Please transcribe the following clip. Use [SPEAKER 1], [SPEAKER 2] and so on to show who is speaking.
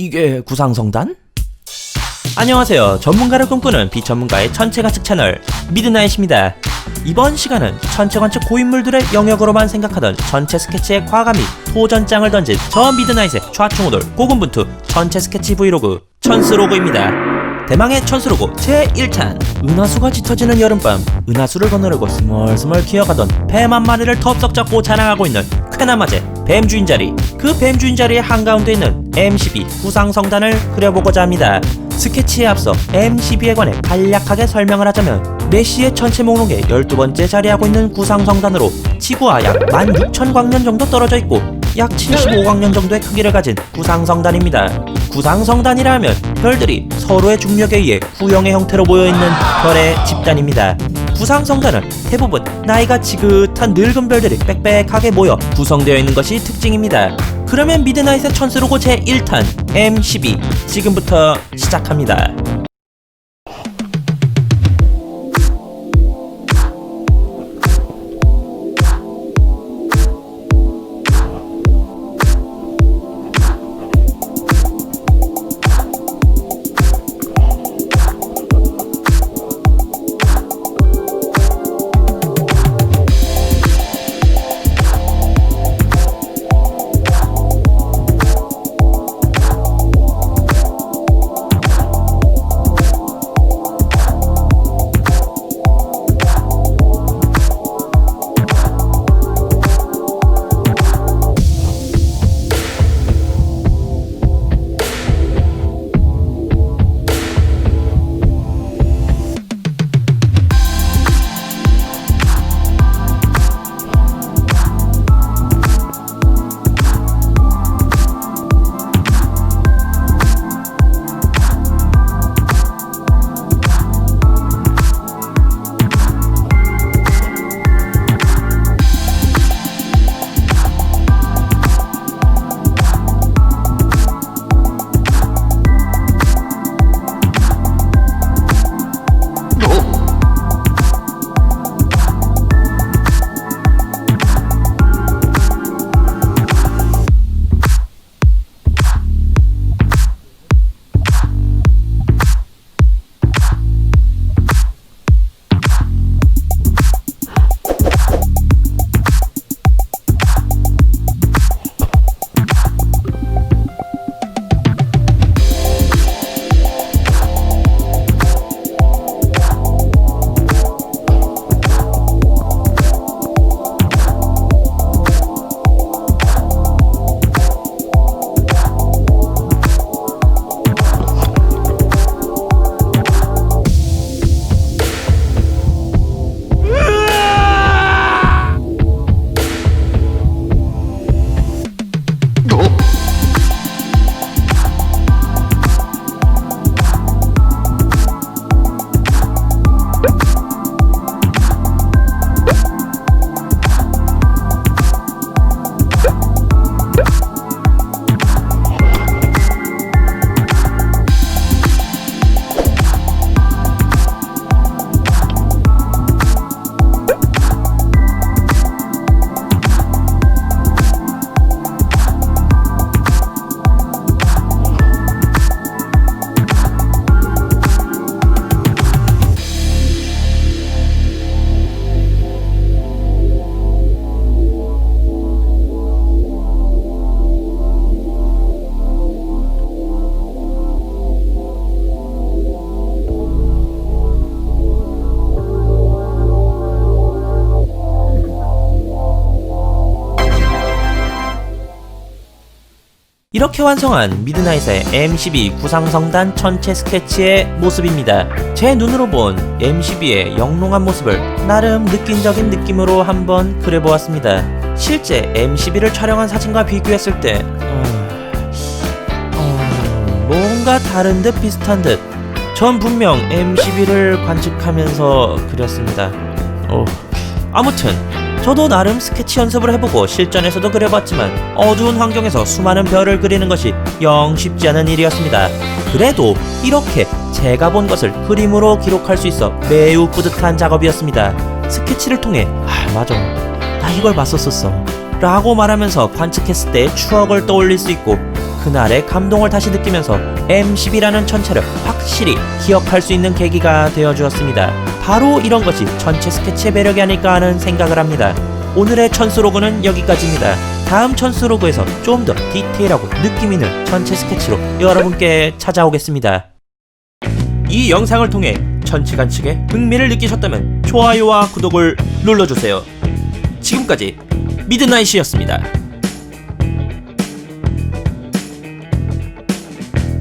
[SPEAKER 1] 이게 구상성단? 안녕하세요. 전문가를 꿈꾸는 비전문가의 천체가측 채널 미드나잇입니다. 이번 시간은 천체관측 고인물들의 영역으로만 생각하던 전체 스케치에 과감히 도전장을 던진 저 미드나잇의 좌충우돌 고군분투 전체 스케치 브이로그 천스로그입니다. 대망의 천수로고 제1탄 은하수가 짙어지는 여름밤 은하수를 거느리고 스멀스멀 기어가던 뱀 한 마리를 덥석 잡고 자랑하고 있는 쾌나마제 뱀 주인 자리 그 뱀 주인 자리의 한가운데 있는 M12 구상성단을 그려보고자 합니다 스케치에 앞서 M12에 관해 간략하게 설명을 하자면 메시의 전체 목록에 12번째 자리하고 있는 구상 성단으로 지구와 약 16,000광년 정도 떨어져 있고 약 75광년 정도의 크기를 가진 구상 성단입니다. 구상 성단이라 하면 별들이 서로의 중력에 의해 구형의 형태로 모여있는 별의 집단입니다. 구상 성단은 대부분 나이가 지긋한 늙은 별들이 빽빽하게 모여 구성되어 있는 것이 특징입니다. 그러면 미드나잇의 천수로고 제1탄 M12 지금부터 시작합니다. 이렇게 완성한 미드나잇의 M12 구상성단 전체 스케치의 모습입니다. 제 눈으로 본 M12의 영롱한 모습을 나름 느낀적인 느낌으로 한번 그려보았습니다. 실제 M12를 촬영한 사진과 비교했을 때 어... 어... 뭔가 다른 듯 비슷한 듯. 전 분명 M12를 관측하면서 그렸습니다. 어... 아무튼 저도 나름 스케치 연습을 해보고 실전에서도 그려봤지만 어두운 환경에서 수많은 별을 그리는 것이 영 쉽지 않은 일이었습니다. 그래도 이렇게 제가 본 것을 그림으로 기록할 수 있어 매우 뿌듯한 작업이었습니다. 스케치를 통해 아 맞아 나 이걸 봤었었어 라고 말하면서 관측했을 때의 추억을 떠올릴 수 있고 그날의 감동을 다시 느끼면서 M10이라는 천체를 확실히 기억할 수 있는 계기가 되어 주었습니다. 바로 이런 것이 전체 스케치의 매력이 아닐까 하는 생각을 합니다. 오늘의 천수로그는 여기까지입니다. 다음 천수로그에서 좀 더 디테일하고 느낌 있는 전체 스케치로 여러분께 찾아오겠습니다. 이 영상을 통해 전체 관 측에 흥미를 느끼셨다면 좋아요와 구독을 눌러주세요. 지금까지 미드나잇이었습니다.